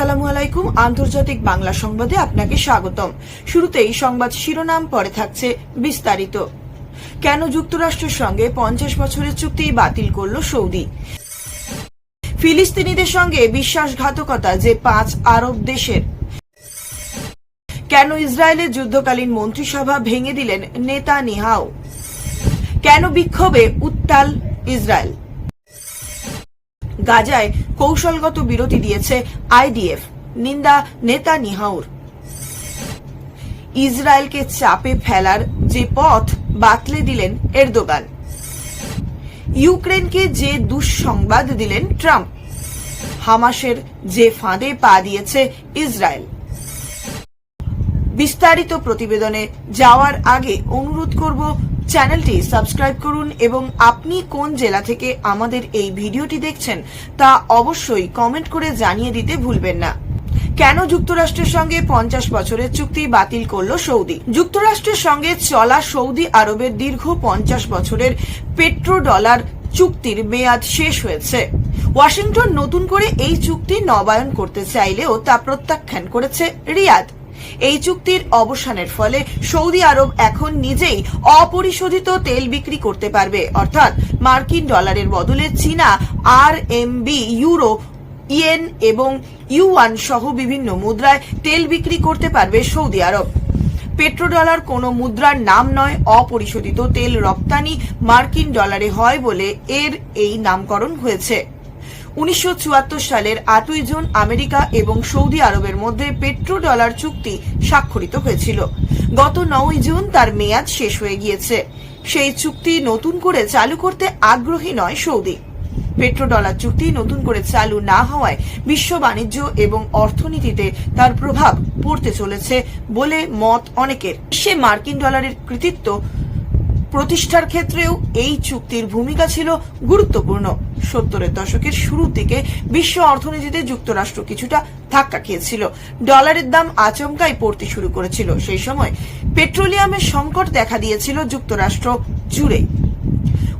আসসালামু আলাইকুম। আন্তর্জাতিক বাংলা সংবাদে আপনাকে স্বাগতম। শুরুতেই সংবাদ শিরোনাম, পরে থাকছে বিস্তারিত। কেন যুক্তরাষ্ট্রের সঙ্গে পঞ্চাশ বছরের চুক্তি বাতিল করল সৌদি? ফিলিস্তিনিদের সঙ্গে বিশ্বাসঘাতকতা যে পাঁচ আরব দেশের। কেন ইসরায়েলের যুদ্ধকালীন মন্ত্রিসভা ভেঙে দিলেন নেতা নিহাও কেন বিক্ষোভে উত্তাল ইসরায়েল? গাজায় কৌশলগত বিরতি দিয়েছে আইডিএফ। নিন্দা নেতা নিহাউর ইসরায়েলকে চাপে ফেলার যে পথ বাতলে দিলেন এরদোগান। ইউক্রেনকে যে দুঃসংবাদ দিলেন ট্রাম্প। হামাসের যে ফাঁদে পা দিয়েছে ইসরায়েল। বিস্তারিত প্রতিবেদনে যাওয়ার আগে অনুরোধ করব চ্যানেলটি সাবস্ক্রাইব করুন এবং আপনি কোন জেলা থেকে আমাদের এই ভিডিওটি দেখছেন তা অবশ্যই কমেন্ট করে জানিয়ে দিতে ভুলবেন না। কেন যুক্তরাষ্ট্রের সঙ্গে পঞ্চাশ বছরের চুক্তি বাতিল করল সৌদি? যুক্তরাষ্ট্রের সঙ্গে চলা সৌদি আরবের দীর্ঘ পঞ্চাশ বছরের পেট্রো ডলার চুক্তির মেয়াদ শেষ হয়েছে। ওয়াশিংটন নতুন করে এই চুক্তি নবায়ন করতে চাইলেও তা প্রত্যাখ্যান করেছে রিয়াদ। এই চুক্তির অবসানের ফলে সৌদি আরব এখন নিজেই অপরিশোধিত তেল বিক্রি করতে পারবে। অর্থাৎ মার্কিন ডলারের বদলে চীনা আর ইউরো, ইয়েন এবং ইউয়ান সহ বিভিন্ন মুদ্রায় তেল বিক্রি করতে পারবে সৌদি আরব। পেট্রোডলার কোনো মুদ্রার নাম নয়, অপরিশোধিত তেল রপ্তানি মার্কিন ডলারে হয় বলে এর এই নামকরণ হয়েছে। উনিশশো সালের আটই জুন আমেরিকা এবং সৌদি আরবের মধ্যে পেট্রো ডলার চুক্তি স্বাক্ষরিত হয়েছিল। গত নয় জুন তার মেয়াদ শেষ হয়ে গিয়েছে। সেই চুক্তি নতুন করে চালু করতে আগ্রহী নয় সৌদি। পেট্রো ডলার চুক্তি নতুন করে চালু না হওয়ায় বিশ্ব বাণিজ্য এবং অর্থনীতিতে তার প্রভাব পড়তে চলেছে বলে মত অনেকের। সে মার্কিন ডলারের কৃতিত্ব প্রতিষ্ঠার ক্ষেত্রেও এই চুক্তির ভূমিকা ছিল গুরুত্বপূর্ণ। সত্তরের দশকের শুরুর দিকে বিশ্ব অর্থনীতিতে যুক্তরাষ্ট্র কিছুটা ধাক্কা খেয়েছিল। ডলারের দাম আচমকাই পড়তে শুরু করেছিল। সেই সময় পেট্রোলিয়ামের সংকট দেখা দিয়েছিল যুক্তরাষ্ট্র জুড়ে।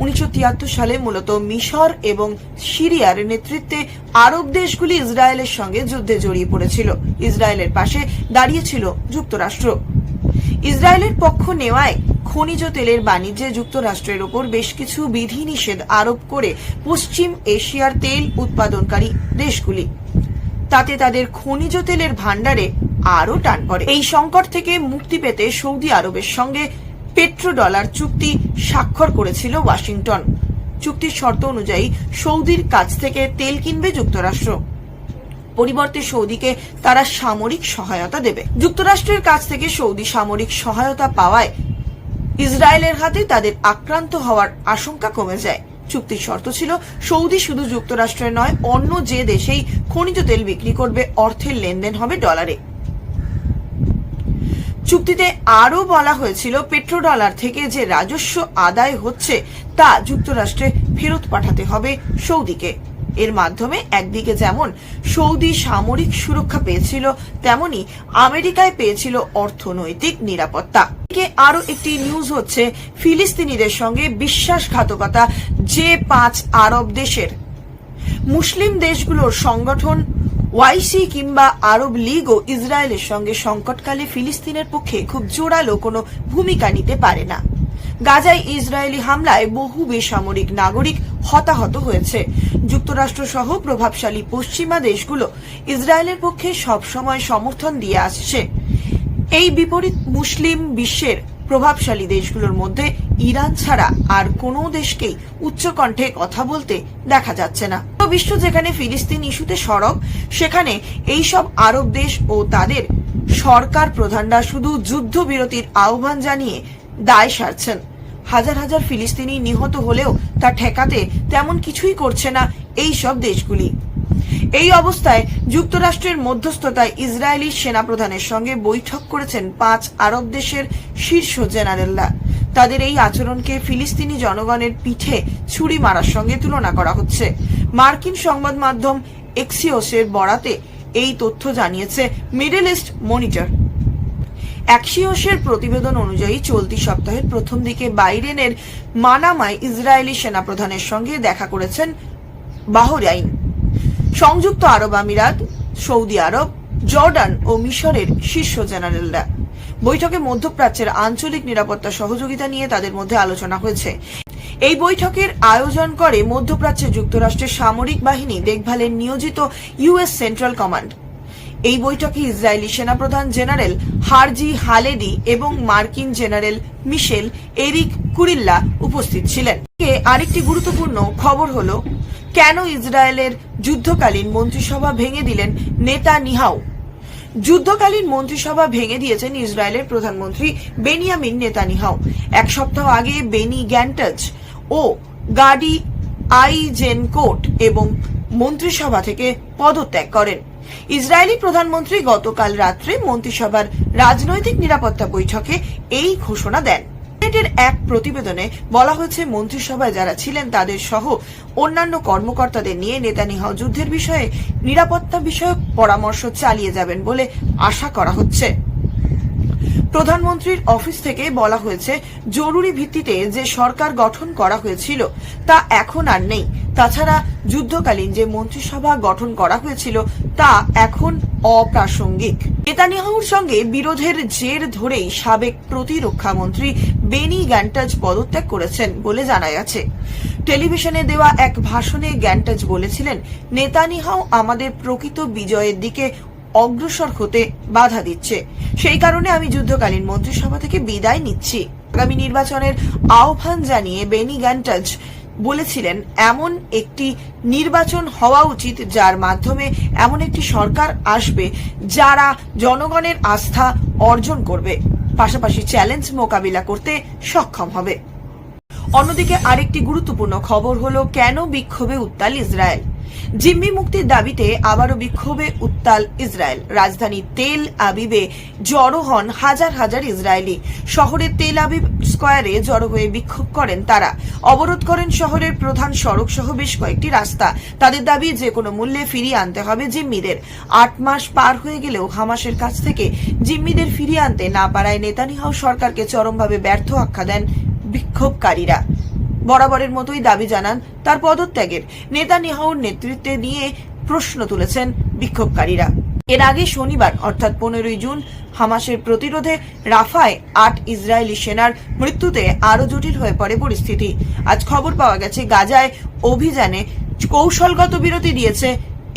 উনিশশো তিয়াত্তর সালে মূলত মিশর এবং সিরিয়ার নেতৃত্বে আরব দেশগুলি ইসরায়েলের সঙ্গে যুদ্ধে জড়িয়ে পড়েছিল। ইসরায়েলের পাশে দাঁড়িয়েছিল যুক্তরাষ্ট্র। ইসরায়েলের পক্ষ নেওয়ায় খনিজ তেলের বাণিজ্যে যুক্তরাষ্ট্রের ওপর বেশ কিছু বিধিনিষেধ আরোপ করে পশ্চিম এশিয়ার তেল উৎপাদনকারী দেশগুলি। তাতে তাদের খনিজ তেলের ভাণ্ডারে আরও টান পড়ে। এই সংকট থেকে মুক্তি পেতে সৌদি আরবের সঙ্গে পেট্রো ডলার চুক্তি স্বাক্ষর করেছিল ওয়াশিংটন। চুক্তির শর্ত অনুযায়ী সৌদির কাছ থেকে তেল কিনবে যুক্তরাষ্ট্র। পরিবর্তে সৌদিকে তারা সামরিক সহায়তা দেবে। যুক্তরাষ্ট্রের কাছ থেকে সৌদি সামরিক সহায়তা পাওয়ায় ইসরায়েলের হাতে তাদের আক্রান্ত হওয়ার আশঙ্কা কমে যায়। চুক্তির শর্ত ছিল সৌদি শুধু যুক্তরাষ্ট্রের নয়, অন্য যে দেশেই খনিজ তেল বিক্রি করবে, অর্থের লেনদেন হবে ডলারে। চুক্তিতে আরও বলা হয়েছিল পেট্রো ডলার থেকে যে রাজস্ব আদায় হচ্ছে, তা যুক্তরাষ্ট্রে ফেরত পাঠাতে হবে সৌদিকে। এর মাধ্যমে একদিকে যেমন সৌদি সামরিক সুরক্ষা পেয়েছিল, তেমনি আমেরিকায় পেয়েছিল অর্থনৈতিক নিরাপত্তা। আরও একটি নিউজ হচ্ছে, ফিলিস্তিনিদের সঙ্গে বিশ্বাসঘাতকতা যে পাঁচ আরব দেশের। মুসলিম দেশগুলোর সংগঠন ওয়াইসি কিংবা আরব লীগও ইসরায়েলের সঙ্গে সংকটকালে ফিলিস্তিনের পক্ষে খুব জোরালো কোনো ভূমিকা নিতে পারে না। গাজায় ইসরায়েলি হামলায় বহু বেসামরিক নাগরিক হতাহত হয়েছে। যুক্তরাষ্ট্র সহ প্রভাবশালী পশ্চিমা দেশগুলো ইসরায়েলের পক্ষে সবসময় সমর্থন দিয়ে আসছে। এই বিপরীত মুসলিম বিশ্বের প্রভাবশালী দেশগুলোর মধ্যে ইরান ছাড়া আর কোনো দেশকেই উচ্চকণ্ঠে কথা বলতে দেখা যাচ্ছে না। বিশ্ব যেখানে ফিলিস্তিন ইস্যুতে সরব, সেখানে এই সব আরব দেশ ও তাদের সরকার প্রধানরা শুধু যুদ্ধবিরতির আহ্বান জানিয়ে দায় সারছেন। হাজার হাজার ফিলিস্তিনি নিহত হলেও তা ঠেকাতে তেমন কিছুই করছে না এই সব দেশগুলি। এই অবস্থায় যুক্তরাষ্ট্রের মধ্যস্থতায় ইসরায়েলি সেনাপ্রধানের সঙ্গে বৈঠক করেছেন পাঁচ আরব দেশের শীর্ষ জেনারেলরা। তাদের এই আচরণকে ফিলিস্তিনি জনগণের পিঠে ছুরি মারার সঙ্গে তুলনা করা হচ্ছে। মার্কিন সংবাদ মাধ্যম এক্সিওসের বরাতে এই তথ্য জানিয়েছে মিডল ইস্ট মনিটর। অ্যাক্সিওসের প্রতিবেদন অনুযায়ী চলতি সপ্তাহের প্রথম দিকে বাইডেনের মানামায় ইসরায়েলি সেনাপ্রধানের সঙ্গে দেখা করেছেন বাহরাইন। সংযুক্ত আরব আমিরাত, সৌদি আরব, জর্ডান ও মিশরের শীর্ষ জেনারেলরা। বৈঠকে মধ্যপ্রাচ্যের আঞ্চলিক নিরাপত্তা সহযোগিতা নিয়ে তাদের মধ্যে আলোচনা হয়েছে। এই বৈঠকের আয়োজন করে মধ্যপ্রাচ্যে যুক্তরাষ্ট্রের সামরিক বাহিনী দেখভালের নিয়োজিত ইউএস সেন্ট্রাল কমান্ড। এই বৈঠকে ইসরায়েলি সেনাপ্রধান জেনারেল হারজি হালেডি এবং মার্কিন জেনারেল মিশেল এরিক কুরিল্লা উপস্থিত ছিলেন। আরেকটি গুরুত্বপূর্ণ খবর হলো, কেন ইসরায়েলের যুদ্ধকালীন মন্ত্রিসভা ভেঙে দিলেন নেতা নিহাউ যুদ্ধকালীন মন্ত্রিসভা ভেঙে দিয়েছেন ইসরায়েলের প্রধানমন্ত্রী বেনিয়ামিন নেতানিহাও এক সপ্তাহ আগে বেনি গ্যান্টাজ ও গাডি আইজেনকোট এবং মন্ত্রিসভা থেকে পদত্যাগ করেন। ইসরায়েলি প্রধানমন্ত্রী গতকাল রাত্রে মন্ত্রিসভার রাজনৈতিক নিরাপত্তা বৈঠকে এই ঘোষণা দেন। সিনেটের এক প্রতিবেদনে বলা হয়েছে, মন্ত্রিসভায় যারা ছিলেন তাদের সহ অন্যান্য কর্মকর্তাদের নিয়ে নেতানিয়াহু যুদ্ধের বিষয়ে নিরাপত্তা বিষয়ক পরামর্শ চালিয়ে যাবেন বলে আশা করা হচ্ছে। প্রধানমন্ত্রীর অফিস থেকে বলা হয়েছে, জরুরি ভিত্তিতে যে সরকার গঠন করা হয়েছিল, তা এখন আর নেই। তাছাড়া যুদ্ধকালীন যে মন্ত্রিসভা গঠন করা হয়েছিল, তা এখন অপ্রাসঙ্গিক। নেতানিয়াহুর সঙ্গে বিরোধের জের ধরেই সাবেক প্রতিরক্ষা মন্ত্রী বেনি গ্যান্টাজ পদত্যাগ করেছেন বলে জানা গেছে। টেলিভিশনে দেওয়া এক ভাষণে গ্যান্টাজ বলেছিলেন নেতানিহাও আমাদের প্রকৃত বিজয়ের দিকে অগ্রসর হতে বাধা দিচ্ছে। সেই কারণে আমি যুদ্ধকালীন মন্ত্রিসভা থেকে বিদায় নিচ্ছি। আগামী নির্বাচনের আহ্বান জানিয়ে বেনি গ্যান্টাজ বলেছিলেন, এমন একটি নির্বাচন হওয়া উচিত যার মাধ্যমে এমন একটি সরকার আসবে যারা জনগণের আস্থা অর্জন করবে, পাশাপাশি চ্যালেঞ্জ মোকাবিলা করতে সক্ষম হবে। অন্যদিকে আরেকটি গুরুত্বপূর্ণ খবর হলো, কেন বিক্ষোভে উত্তাল ইসরায়েল? জিম্মি মুক্তির দাবিতে আবারও বিক্ষোভে উত্তাল ইসরায়েল। রাজধানী তেল আবিবে জড়ো হন হাজার হাজার ইসরায়েলি। শহরের তেল আবিব স্কয়ারে জড়ো হয়ে বিক্ষোভ করেন তারা। অবরোধ করেন শহরের প্রধান সড়ক সহ বেশ কয়েকটি রাস্তা। তাদের দাবি, যে কোনো মূল্যে ফিরিয়ে আনতে হবে জিম্মিদের। আট মাস পার হয়ে গেলেও হামাসের কাছ থেকে জিম্মিদের ফিরিয়ে আনতে না পারায় নেতানিয়াহু সরকারকে চরমভাবে ব্যর্থ আখ্যা দেন বিক্ষোভকারীরা। বরাবরের মতোই দাবি জানান তার পদত্যাগের। নেতানিয়াহুর নেতৃত্বে নিয়ে প্রশ্ন তুলেছেন বিক্ষোভকারীরা। এর আগে শনিবার, অর্থাৎ পনেরোই জুন, হামাসের প্রতিরোধে রাফায় আট ইসরায়েলি সেনার মৃত্যুতে আরও জটিল হয়ে পড়ে পরিস্থিতি। আজ খবর পাওয়া গেছে, গাজায় অভিযানে কৌশলগত বিরতি দিয়েছে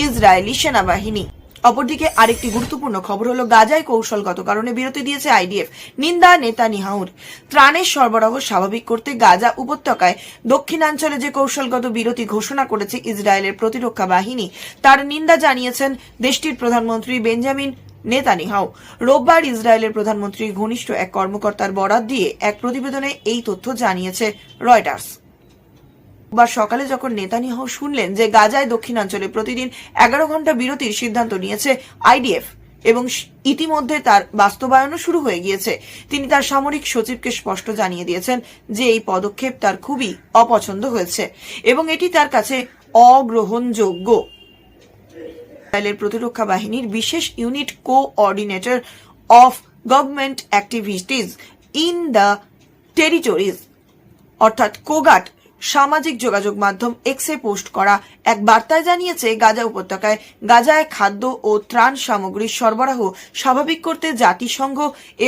ইসরায়েলি সেনাবাহিনী। অপরদিকে আরেকটি গুরুত্বপূর্ণ খবর হলো গাজায় কৌশলগত কারণে বিরতি দিয়েছে আইডিএফ। নিন্দা নেতা নিহাউর ত্রাণের সরবরাহ স্বাভাবিক করতে গাজা উপত্যকায় দক্ষিণাঞ্চলে যে কৌশলগত বিরতি ঘোষণা করেছে ইসরায়েলের প্রতিরক্ষা বাহিনী, তার নিন্দা জানিয়েছেন দেশটির প্রধানমন্ত্রী বেঞ্জামিন নেতানিহাউ রোববার ইসরায়েলের প্রধানমন্ত্রীর ঘনিষ্ঠ এক কর্মকর্তার বরাত দিয়ে এক প্রতিবেদনে এই তথ্য জানিয়েছে রয়টার্স। বুধবার সকালে যখন নেতানিয়াহু শুনলেন যে গাজায় দক্ষিণাঞ্চলে প্রতিদিন এগারো ঘণ্টা বিরতির সিদ্ধান্ত নিয়েছে আইডিএফ এবং ইতিমধ্যে তার বাস্তবায়নও শুরু হয়ে গিয়েছে, তিনি তার সামরিক সচিবকে স্পষ্ট জানিয়ে দিয়েছেন যে এই পদক্ষেপ তার খুবই অপছন্দ হয়েছে এবং এটি তার কাছে অগ্রহণযোগ্য। ইসরায়েলের প্রতিরক্ষা বাহিনীর বিশেষ unit coordinator of government activities in the territories, COGAT কোগাট সামাজিক যোগাযোগ মাধ্যম এক্সে পোস্ট করা। এক বার্তায় জানিয়েছে, গাজা উপত্যকায় গাজায় খাদ্য ও ত্রাণ সামগ্রীর সরবরাহ স্বাভাবিক করতে জাতিসংঘ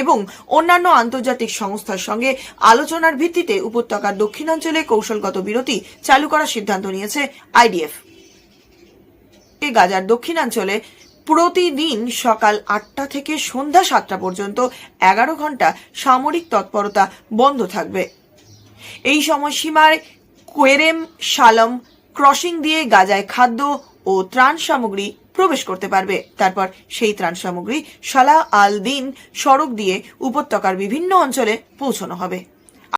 এবং অন্যান্য আন্তর্জাতিক সংস্থার সঙ্গে আলোচনার ভিত্তিতে উপত্যকার দক্ষিণাঞ্চলে কৌশলগত বিরতি চালু করার সিদ্ধান্ত নিয়েছে আইডিএফ। গাজার দক্ষিণাঞ্চলে প্রতিদিন সকাল আটটা থেকে সন্ধ্যা সাতটা পর্যন্ত এগারো ঘণ্টা সামরিক তৎপরতা বন্ধ থাকবে। এই সময়সীমায় কোয়েরেম, শালম, ক্রসিং দিয়ে গাজায় খাদ্য ও ত্রাণ সামগ্রী প্রবেশ করতে পারবে। তারপর সেই ত্রাণ সামগ্রী সালা আল দিন সড়ক দিয়ে উপত্যকার বিভিন্ন অঞ্চলে পৌঁছানো হবে।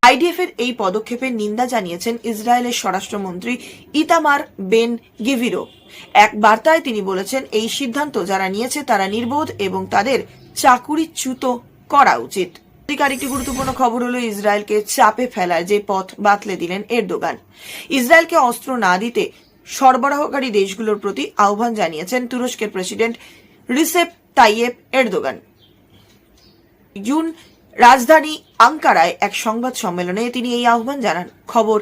আইডিএফ এর এই পদক্ষেপের নিন্দা জানিয়েছেন ইসরায়েলের স্বরাষ্ট্রমন্ত্রী ইতামার বেন গিভিরো। এক বার্তায় তিনি বলেছেন, এই সিদ্ধান্ত যারা নিয়েছে তারা নির্বোধ এবং তাদের চাকুরিচ্যুত করা উচিত। এদিকে আরেকটি গুরুত্বপূর্ণ খবর হলো ইসরায়েলকে চাপে ফেলার যে পথ বাতলে দিলেন এরদোগান। ইসরায়েলকে অস্ত্র না দিতে সরবরাহকারী দেশগুলোর প্রতি আহ্বান জানিয়েছেন তুরস্কের president Recep Tayyip Erdogan. June রাজধানী আঙ্কারায় এক সংবাদ সম্মেলনে তিনি এই আহ্বান জানান। খবর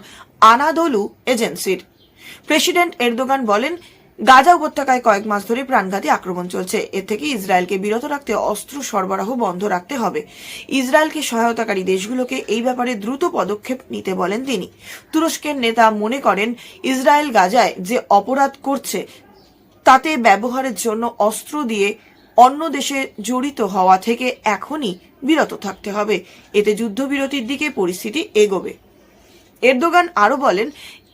আনাদোলু এজেন্সির। প্রেসিডেন্ট এরদোগান বলেন গাজা উপত্যকায় কয়েক মাস ধরে প্রাণঘাতী আক্রমণ চলছে। এর থেকে ইসরায়েলকে বিরত রাখতে অস্ত্র সরবরাহ বন্ধ রাখতে হবে। ইসরায়েলকে সহায়তাকারী দেশগুলোকে এই ব্যাপারে দ্রুত পদক্ষেপ নিতে বলেন তিনি। তুরস্কের নেতা মনে করেন, ইসরায়েল গাজায় যে অপরাধ করছে, তাতে ব্যবহারের জন্য অস্ত্র দিয়ে অন্য দেশে জড়িত হওয়া থেকে এখনই বিরত থাকতে হবে। এতে যুদ্ধবিরতির দিকে পরিস্থিতি এগোবে। এরদোগান আরও বলেন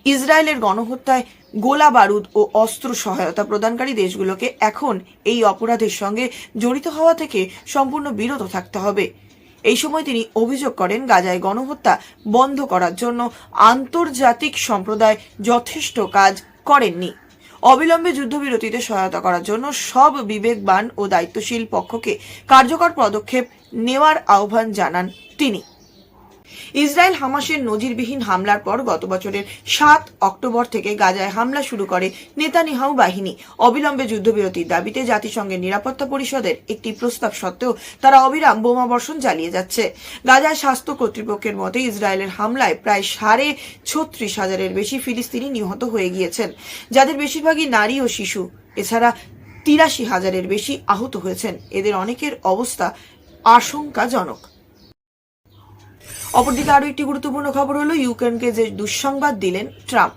ইসরায়েলের গণহত্যায় গোলা বারুদ ও অস্ত্র সহায়তা প্রদানকারী দেশগুলোকে এখন এই অপরাধের সঙ্গে জড়িত হওয়া থেকে সম্পূর্ণ বিরত থাকতে হবে। এই সময় তিনি অভিযোগ করেন, গাজায় গণহত্যা বন্ধ করার জন্য আন্তর্জাতিক সম্প্রদায় যথেষ্ট কাজ করেননি। অবিলম্বে যুদ্ধবিরতিতে সহায়তা করার জন্য সব বিবেকবান ও দায়িত্বশীল পক্ষকে কার্যকর পদক্ষেপ নেওয়ার আহ্বান জানান তিনি। ইসরায়েল হামাসের নজিরবিহীন হামলার পর গত বছরের সাত অক্টোবর থেকে গাজায় হামলা শুরু করে নেতানিয়াহু বাহিনী। অবিলম্বে যুদ্ধবিরতির দাবিতে জাতিসংঘের নিরাপত্তা পরিষদের একটি প্রস্তাব সত্ত্বেও তারা অবিরাম বোমাবর্ষণ চালিয়ে যাচ্ছে। গাজায় স্বাস্থ্য কর্তৃপক্ষের মতে ইসরায়েলের হামলায় প্রায় সাড়ে ছত্রিশ হাজারের বেশি ফিলিস্তিনি নিহত হয়ে গিয়েছেন। যাদের বেশিরভাগই নারী ও শিশু। এছাড়া তিরাশি হাজারের বেশি আহত হয়েছেন। এদের অনেকের অবস্থা আশঙ্কাজনক। অপরদিকে আরও একটি গুরুত্বপূর্ণ খবর হলো, ইউক্রেনকে যে দুঃসংবাদ দিলেন ট্রাম্প।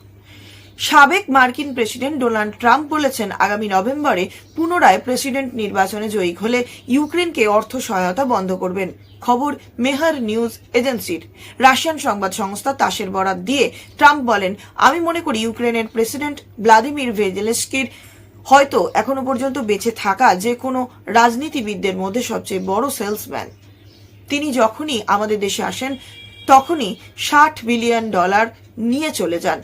সাবেক মার্কিন প্রেসিডেন্ট ডোনাল্ড ট্রাম্প বলেছেন, আগামী নভেম্বরে পুনরায় প্রেসিডেন্ট নির্বাচনে জয়ী হলে ইউক্রেনকে অর্থ সহায়তা বন্ধ করবেন। খবর মেহার নিউজ এজেন্সির। রাশিয়ান সংবাদ সংস্থা তাসের বরাত দিয়ে ট্রাম্প বলেন, আমি মনে করি ইউক্রেনের প্রেসিডেন্ট ভ্লাদিমির ভেজেলেস্কির হয়তো এখনও পর্যন্ত বেঁচে থাকা যে কোনো রাজনীতিবিদদের মধ্যে সবচেয়ে বড় সেলসম্যান। তিনি যখনই আমাদের দেশে আসেন, তখনই ষাট বিলিয়ন ডলার নিয়ে চলে যান।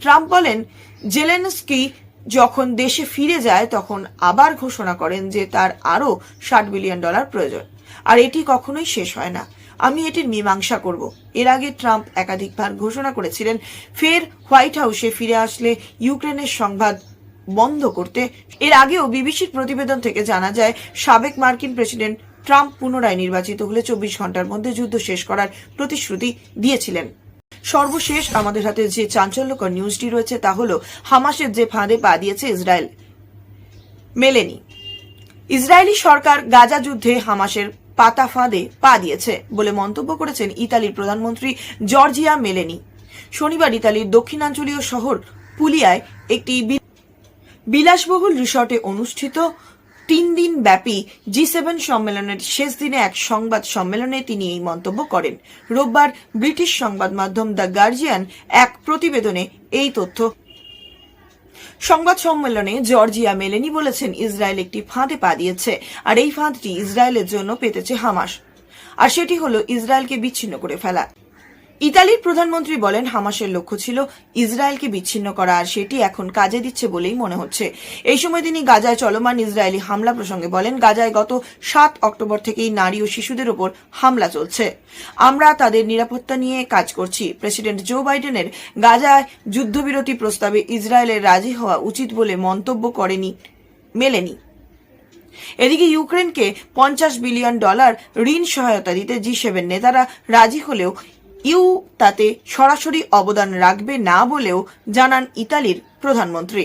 ট্রাম্প বলেন, জেলেনস্কি যখন দেশে ফিরে যায়, তখন আবার ঘোষণা করেন যে তার আরও ষাট বিলিয়ন ডলার প্রয়োজন। আর এটি কখনোই শেষ হয় না। আমি এটির মীমাংসা করব। এর আগে ট্রাম্প একাধিকবার ঘোষণা করেছিলেন, ফের হোয়াইট হাউসে ফিরে আসলে ইউক্রেনের সংবাদ বন্ধ করতে। এর আগেও বিবিসির প্রতিবেদন থেকে জানা যায়, সাবেক মার্কিন প্রেসিডেন্ট ট্রাম্প পুনরায় নির্বাচিত হলে চব্বিশ ঘণ্টার মধ্যে যুদ্ধ শেষ করার প্রতিশ্রুতি দিয়েছিলেন। সর্বশেষ আমাদের হাতে যে চাঞ্চল্যকর নিউজটি রয়েছে তা হল, হামাসের যে ফাঁদে পা দিয়েছে ইসরায়েল। মেলেনি। ইসরায়েলি সরকার গাজা যুদ্ধে হামাসের পাতা ফাঁদে পা দিয়েছে বলে মন্তব্য করেছেন ইতালির প্রধানমন্ত্রী জর্জিয়া মেলেনি। শনিবার ইতালির দক্ষিণাঞ্চলীয় শহর পুলিয়ায় একটি বিলাসবহুল রিসর্টে অনুষ্ঠিত তিন দিন ব্যাপী জি সেভেন সম্মেলনের শেষ দিনে এক সংবাদ সম্মেলনে তিনি এই মন্তব্য করেন। রোববার ব্রিটিশ সংবাদ মাধ্যম দ্য গার্জিয়ান এক প্রতিবেদনে এই তথ্য। সংবাদ সম্মেলনে জর্জিয়া মেলেনি বলেছেন, ইসরায়েল একটি ফাঁদে পা দিয়েছে, আর এই ফাঁদটি ইসরায়েলের জন্য পেতেছে হামাস। আর সেটি হলো ইসরায়েলকে বিচ্ছিন্ন করে ফেলা। ইতালির প্রধানমন্ত্রী বলেন, হামাসের লক্ষ্য ছিল ইসরায়েলকে বিচ্ছিন্ন করা, আর সেটি এখন কাজে দিচ্ছে বলেই মনে হচ্ছে। এই সময় তিনি গাজায় চলমান ইসরায়েলি হামলা প্রসঙ্গে বলেন, গাজায় গত সাত অক্টোবর থেকেই নারী ও শিশুদের ওপর হামলা চলছে। আমরা তাদের নিরাপত্তা নিয়ে কাজ করছি। প্রেসিডেন্ট জো বাইডেনের গাজায় যুদ্ধবিরতি প্রস্তাবে ইসরায়েলের রাজি হওয়া উচিত বলে মন্তব্য করেনি মেলেনি। এদিকে ইউক্রেনকে পঞ্চাশ বিলিয়ন ডলার ঋণ সহায়তা দিতে জি সেভেন নেতারা রাজি হলেও ইউ তাতে সরাসরি অবদান রাখবে না বলেও জানান ইতালির প্রধানমন্ত্রী।